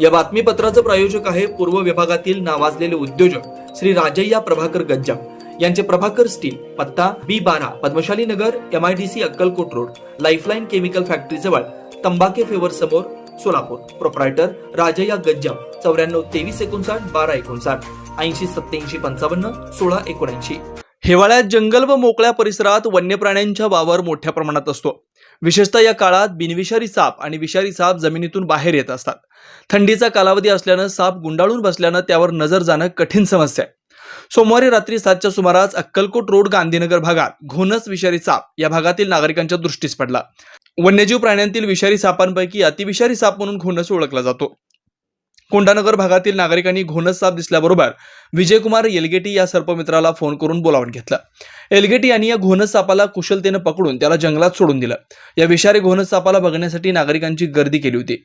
या बातमीपत्राचं प्रायोजक आहे पूर्व विभागातील नावाजलेले उद्योजक श्री राजय्या प्रभाकर गज्जा यांचे प्रभाकर स्टील पत्ता बी बारा Padmashali Nagar M I D C Akkalkot road lifeline chemical factory जवळ तंबाके फेवर समोर सोलापूर. प्रोप्रायटर राजय्या गज्जा चौऱ्याण्णव तेवीस एकोणसाठ बारा एकोणसाठ ऐंशी सत्याऐंशी पंचावन्न सोळा एकोणऐंशी. हिवाळ्यात जंगल व मोकळ्या परिसरात वन्य प्राण्यांच्या वावर मोठ्या प्रमाणात असतो. विशेषतः या काळात बिनविषारी साप आणि विषारी साप जमिनीतून बाहेर येत असतात. थंडीचा कालावधी असल्यानं साप गुंडाळून बसल्यानं त्यावर नजर जाणं कठीण समस्या आहे. सोमवारी रात्री सातच्या सुमारास अक्कलकोट रोड गांधीनगर भागात घोनस विषारी साप या भागातील नागरिकांच्या दृष्टीस पडला. वन्यजीव प्राण्यांतील विषारी सापांपैकी अतिविषारी साप म्हणून घोणस ओळखला जातो. कोंडानगर भागातील नागरिकांनी घोणस साप दिसल्याबरोबर विजयकुमार येलगेटी या सर्पमित्राला फोन करून बोलावून घेतलं. एलगेटी यांनी या घोणस सापाला कुशलतेनं पकडून त्याला जंगलात सोडून दिलं. या विषारी घोणस सापाला बघण्यासाठी नागरिकांची गर्दी केली होती.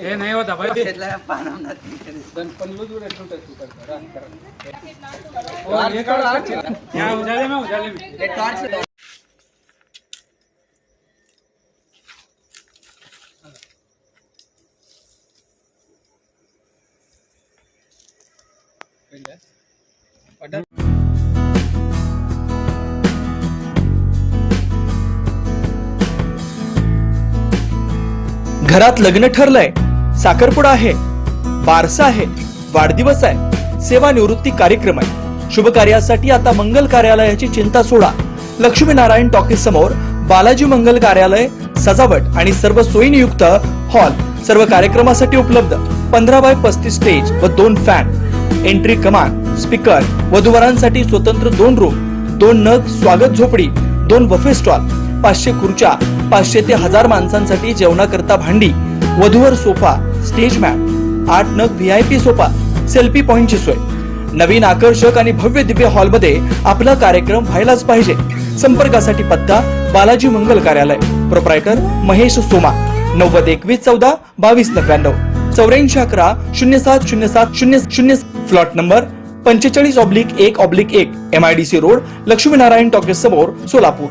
हे नाही होता भाई. यहाँ उजाले में उजाले में घरात लग्न ठरलंय. साखरपुडा आहे बारसा आहे वाढदिवस आहे सेवानिवृत्ती कार्यक्रम आहे. शुभ कार्यासाठी आता मंगल कार्यालयाची चिंता सोडा. लक्ष्मीनारायण टॉकीज समोर बालाजी मंगल कार्यालय सजावट आणि सर्व सोयीनियुक्त हॉल सर्व कार्यक्रमासाठी उपलब्ध. पंधरा बाय पस्तीस स्टेज व दोन फॅन. एंट्री कमान स्पीकर वधूवरांसाठी स्वतंत्र दोन रूम दोन नग स्वागत झोपडी दोन बफे स्टॉल पाचशे खुर्च्या पाचशे ते हजार माणसांसाठी जेवणाकरता भांडी वधूवर सोफा स्टेज मॅट आठ नग V I P sofa selfie पॉइंटची सोय. नवीन आकर्षक आणि भव्य दिव्य हॉलमध्ये आपला कार्यक्रम व्हायलाच पाहिजे. संपर्कासाठी पत्ता बालाजी मंगल कार्यालय. प्रोप्रायटर महेश सोमा. नव्वद एकवीस चौदा बावीस नव्याण्णव. चौऱ्याऐंशी अकरा शून्य सात शून्य सात शून्य शून्य प्लॉट नंबर पंचेचाळीस ऑब्लिक एक ऑब्लिक एक M I D C road Laxminarayan talkies समोर सोलापूर.